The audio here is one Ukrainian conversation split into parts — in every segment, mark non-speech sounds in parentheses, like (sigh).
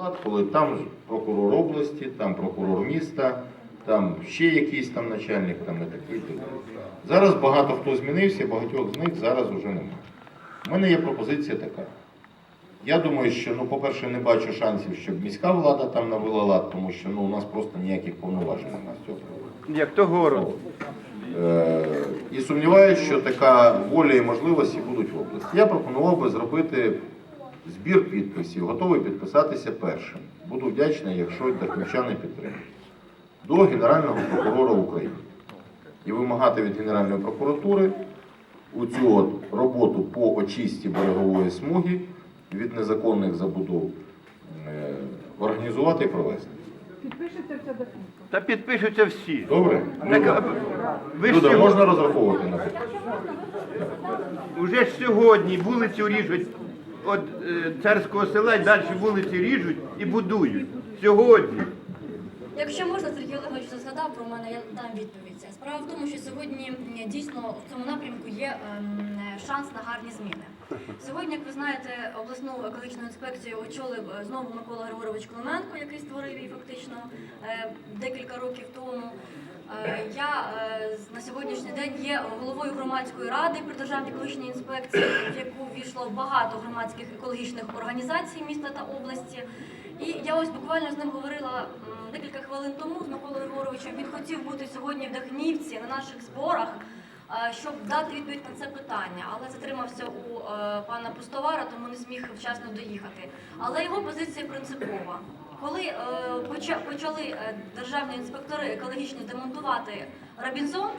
склад, коли там прокурор області, там прокурор міста, там ще якийсь там начальник, там і такий. Зараз багато хто змінився, багатьох з них зараз вже немає. У мене є пропозиція така. Я думаю, що, ну, по-перше, не бачу шансів, щоб міська влада там навела лад, тому що ну, у нас просто ніяких повноважень з цього. Як то город. Е, І сумніваюся, що така воля і можливості будуть в області. Я пропонував би зробити збір підписів, готовий підписатися першим. Буду вдячний, якщо дахнівчани підтримують. До Генерального прокурора України. І вимагати від Генеральної прокуратури у цю от роботу по очисті берегової смуги від незаконних забудов е, організувати і провести. До. Та підпишуться всі. Добре? Так, ви Люда, сьогодні, можна розраховувати на це? уже ж сьогодні вулицю ріжуть від е, царського села і далі вулиці ріжуть і будують. Сьогодні. Якщо можна, Сергій Олегович згадав про мене, я дам відповідь. Справа в тому, що сьогодні дійсно в цьому напрямку є ем, шанс на гарні зміни. Сьогодні, як ви знаєте, обласну екологічну інспекцію очолив е, знову Микола Григорович Клименко, який створив її фактично е, декілька років тому. Е, Я на сьогоднішній день є головою громадської ради при державній екологічній інспекції, в яку ввійшло багато громадських екологічних організацій міста та області. І я ось буквально з ним говорила декілька хвилин тому з Миколою Григоровичем. Він хотів бути сьогодні в Дахнівці на наших зборах, щоб дати відповідь на це питання, але затримався у е, пана Пустовара, тому не зміг вчасно доїхати. Але його позиція принципова. Коли е, почали е, державні інспектори екологічні демонтувати Робінзон,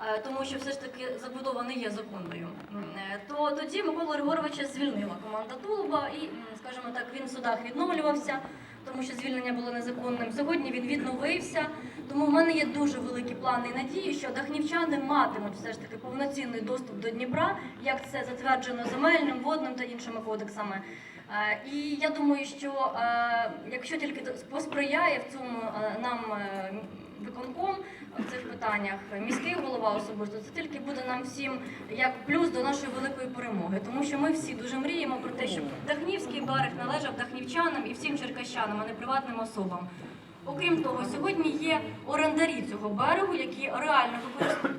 е, тому що все ж таки забудова не є законною, то тоді Микола Григоровича звільнила команда Тулуба і, скажімо так, він в судах відновлювався, тому що звільнення було незаконним. Сьогодні він відновився. Тому в мене є дуже великі плани і надії, що дахнівчани матимуть все ж таки повноцінний доступ до Дніпра, як це затверджено земельним, водним та іншими кодексами. Е, І я думаю, що е, якщо тільки посприяє в цьому е, нам виконком питаннях, міський голова особисто, це тільки буде нам всім як плюс до нашої великої перемоги. Тому що ми всі дуже мріємо про те, щоб Дахнівський берег належав дахнівчанам і всім черкащанам, а не приватним особам. Окрім того, сьогодні є орендарі цього берегу, які реально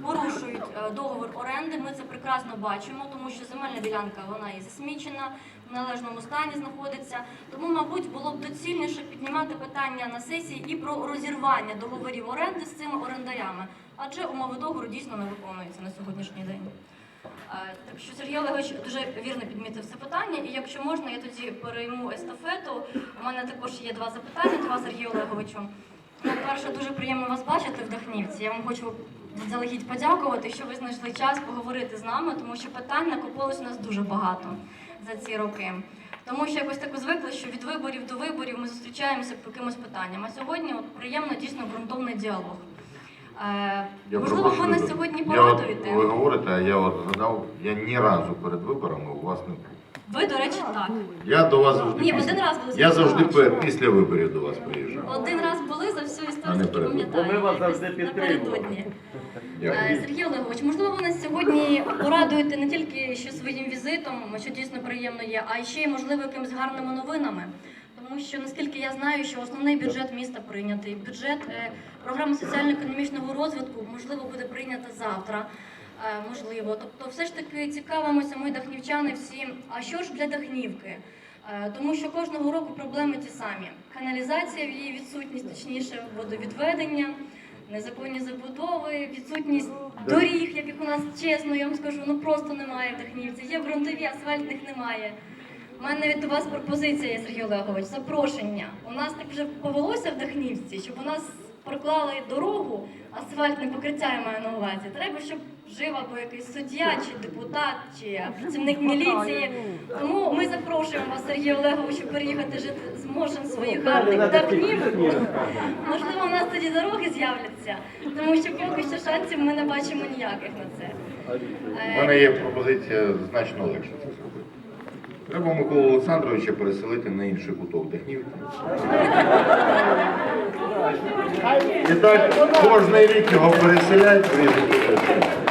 порушують е, договір оренди. Ми це прекрасно бачимо, тому що земельна ділянка вона і засмічена, в належному стані знаходиться. Тому, мабуть, було б доцільніше піднімати питання на сесії і про розірвання договорів оренди з цими орендарями, адже умови договору дійсно не виконуються на сьогоднішній день. Так що Сергій Олегович дуже вірно підмітив це питання, і якщо можна, я тоді перейму естафету. У мене також є два запитання до вас, Сергію Олеговичу. Ну, перше, дуже приємно вас бачити в Дахнівці. Я вам хочу заздалегідь подякувати, що ви знайшли час поговорити з нами, тому що питань накопилось у нас дуже багато за ці роки. Тому що якось так звикли, що від виборів до виборів ми зустрічаємося по якимось питанням. А сьогодні от, приємно дійсно ґрунтовний діалог. Е, Я можливо, прошу, ви нас сьогодні порадуєте. ви говорите, а я от згадав, я ні разу перед виборами у вас не був. Ви, до речі, так. Я до вас завжди Ні, після, один раз були я завжди спілкувалися. після виборів до вас приїжджав. Один раз були за всю історію, пам'ятаю. Ми вас завжди підтримували. напередодні. (laughs) Е, Сергій Олегович, можливо, ви нас сьогодні порадуєте не тільки ще своїм візитом, що дійсно приємно є, а й ще й можливо якимись гарними новинами. Тому що наскільки я знаю, що основний бюджет міста прийнятий, бюджет е, програми соціально-економічного розвитку можливо буде прийнята завтра. Е, Можливо, тобто, все ж таки цікавимося ми, дахнівчани, всі. А що ж для дахнівки? Е, Тому що кожного року проблеми ті самі: каналізація в її відсутність, точніше, водовідведення, незаконні забудови, відсутність доріг, яких у нас чесно, я вам скажу, ну просто немає в Дахнівці. Є ґрунтові, асфальтних немає. У мене до вас пропозиція є, Сергій Олегович, запрошення. У нас так вже повелося в Дахнівці, щоб у нас проклали дорогу, асфальтне покриття я маю на увазі. Треба, щоб жив або якийсь суддя, чи депутат, чи працівник міліції. Тому ми запрошуємо вас, Сергій Олеговичу, переїхати жити з Мошен своїх гарних Дахнівку. Можливо, у нас тоді дороги з'являться, тому що поки що шансів ми не бачимо ніяких на це. У мене є пропозиція значно легше це зробити. Треба Миколу Олександровича переселити на інший куток Дахнівки. І так кожний рік його переселяють. приїздять.